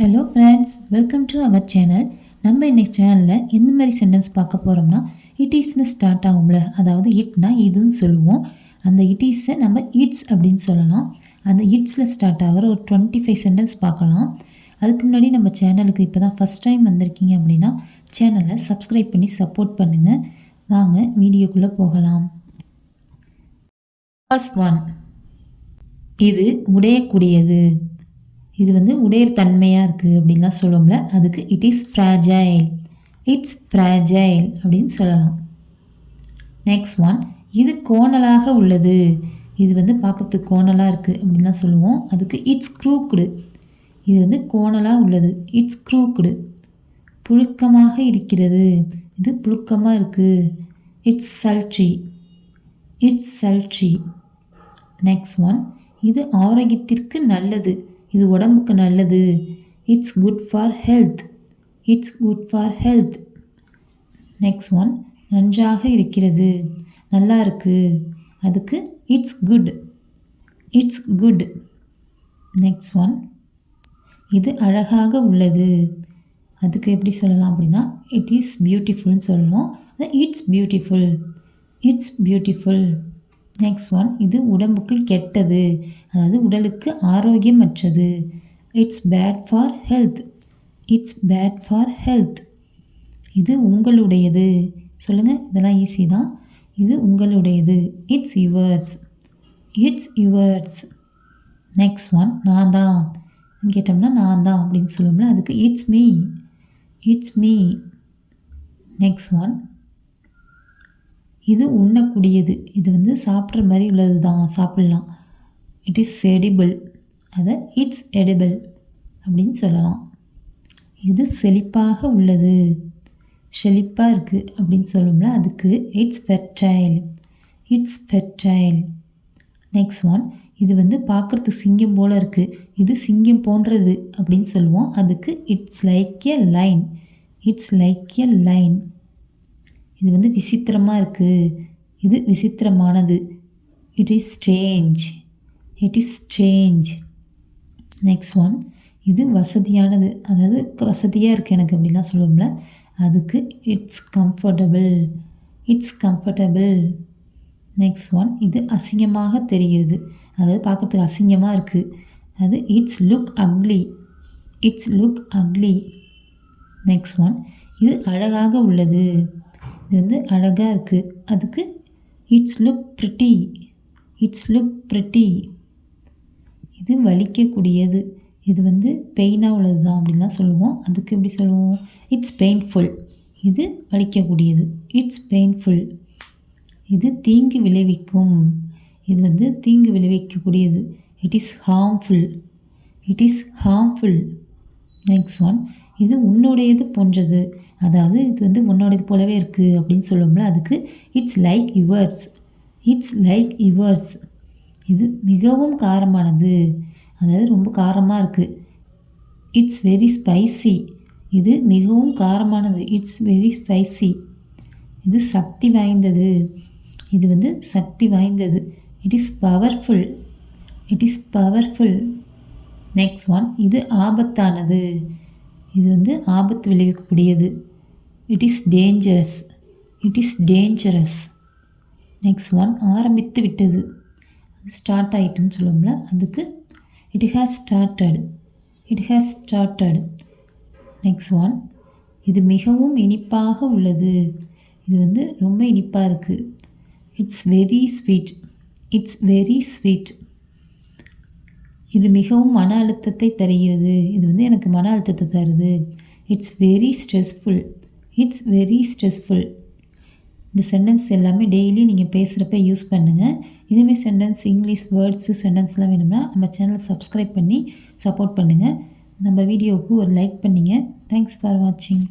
Hello friends welcome to our channel நம்ம இன்னைக்கு சேனலில் எந்த மாதிரி சென்டென்ஸ் பார்க்க போகிறோம்னா இட் இஸ்னு ஸ்டார்ட் ஆகும்ல அதாவது இட்னா இதுன்னு சொல்லுவோம். அந்த இட் இஸ்ஸை நம்ம இட்ஸ் அப்படின்னு சொல்லலாம். அந்த இட்ஸில் ஸ்டார்ட் ஆகிற ஒரு டுவெண்ட்டி ஃபைவ் சென்டென்ஸ் பார்க்கலாம். அதுக்கு முன்னாடி நம்ம சேனலுக்கு இப்போ தான் ஃபஸ்ட் டைம் வந்திருக்கீங்க அப்படின்னா சேனலை சப்ஸ்கிரைப் பண்ணி சப்போர்ட் பண்ணுங்கள் வாங்க வீடியோக்குள்ளே போகலாம். ஃபர்ஸ்ட் ஒன் இது உடையக்கூடியது. இது வந்து உடையர் தன்மையாக இருக்குது அப்படின்லாம் சொல்லுவோம்ல. அதுக்கு it is fragile it's fragile அப்படின்னு சொல்லலாம். நெக்ஸ்ட் ஒன் இது கோணலாக உள்ளது. இது வந்து பார்க்கறதுக்கு கோணலாக இருக்குது அப்படின்லாம் சொல்லுவோம். அதுக்கு இட்ஸ் க்ரூக்குடு இது வந்து கோணலாக உள்ளது. இட்ஸ் க்ரூக்குடு புழுக்கமாக இருக்கிறது. இது புழுக்கமாக இருக்குது it's sultry it's sultry next one இது ஆரோக்கியத்திற்கு நல்லது. இது உடம்புக்கு நல்லது. It's good for health it's good for health next one நன்றாக இருக்கிறது. நல்லா இருக்குது அதுக்கு it's good it's good next one இது அழகாக உள்ளது. அதுக்கு எப்படி சொல்லலாம் அப்படின்னா இட் இஸ் பியூட்டிஃபுல்னு சொல்லணும் it's beautiful it's beautiful next one இது உடம்புக்கு கெட்டது. அதாவது உடலுக்கு ஆரோக்கியமற்றது. It's bad for health it's bad for health இது உங்களுடையது. சொல்லுங்கள் இதெல்லாம் ஈஸி தான். இது உங்களுடையது. It's yours it's yours next one நான் தான். கேட்டோம்னா நான் தான் அப்படின்னு சொல்லுவோம்ல அதுக்கு it's me it's me next one இது உண்ணக்கூடியது. இது வந்து சாப்பிட்ற மாதிரி உள்ளது தான் சாப்பிட்லாம். இட் இஸ் எடிபிள் அதை இட்ஸ் எடிபிள் அப்படின்னு சொல்லலாம். இது செழிப்பாக உள்ளது. செழிப்பாக இருக்குது அப்படின்னு சொல்லும்ல அதுக்கு it's fertile it's fertile next one இது வந்து பார்க்குறதுக்கு சிங்கம் போல் இருக்குது இது சிங்கம் போன்றது அப்படின்னு சொல்லுவோம். அதுக்கு it's like a line it's like a line இது வந்து விசித்திரமாக இருக்குது இது விசித்திரமானது. It is strange it is strange next one இது வசதியானது. அதாவது வசதியாக இருக்குது எனக்கு அப்படிலாம் சொல்லுவோம்ல. அதுக்கு it's comfortable it's comfortable next one இது அசிங்கமாக தெரிகிறது. அதாவது பார்க்குறதுக்கு அசிங்கமாக இருக்குது அது it's look ugly it's look ugly next one இது அழகாக உள்ளது. இது வந்து அழகாக இருக்குது அதுக்கு it's look pretty it's look pretty இது வலிக்கக்கூடியது. இது வந்து பெயினாக உள்ளது தான் அப்படின்லாம் சொல்லுவோம். அதுக்கு எப்படி சொல்லுவோம்? இட்ஸ் பெயின்ஃபுல் இது வலிக்கக்கூடியது. இட்ஸ் பெயின்ஃபுல் இது தீங்கு விளைவிக்கும். இது வந்து தீங்கு விளைவிக்கக்கூடியது. It is harmful it is harmful next one இது உன்னுடையது போன்றது. அதாவது இது வந்து உன்னோடது போலவே இருக்குது அப்படின்னு சொல்லுவோம்ல அதுக்கு it's like yours it's like yours இது மிகவும் காரமானது. அதாவது ரொம்ப காரமாக இருக்குது இட்ஸ் வெரி ஸ்பைசி இது மிகவும் காரமானது. இட்ஸ் வெரி ஸ்பைசி இது சக்தி வாய்ந்தது. இது வந்து சக்தி வாய்ந்தது. It is powerful it is powerful next one இது ஆபத்தானது. இது வந்து ஆபத்து விளைவிக்கக்கூடியது. It is dangerous it is dangerous next one ஆரம்பித்து விட்டது. ஸ்டார்ட் ஆகிட்டுன்னு சொல்லுவோம்ல அதுக்கு it has started it has started next one இது மிகவும் இனிப்பாக உள்ளது. இது வந்து ரொம்ப இனிப்பாக இருக்குது it's very sweet it's very sweet இது மிகவும் மன அழுத்தத்தை தருகிறது. இது வந்து எனக்கு மன அழுத்தத்தை தருது. It's very stressful it's very stressful இந்த சென்டென்ஸ் எல்லாமே டெய்லி நீங்கள் பேசுகிறப்ப யூஸ் பண்ணுங்கள் இதுமாரி சென்டென்ஸ் இங்கிலீஷ் வேர்ட்ஸு சென்டென்ஸ்லாம் வேணும்னா நம்ம சேனலை சப்ஸ்கிரைப் பண்ணி சப்போர்ட் பண்ணுங்கள் நம்ம வீடியோவுக்கு ஒரு லைக் பண்ணிங்க. தேங்க்ஸ் ஃபார் வாட்சிங்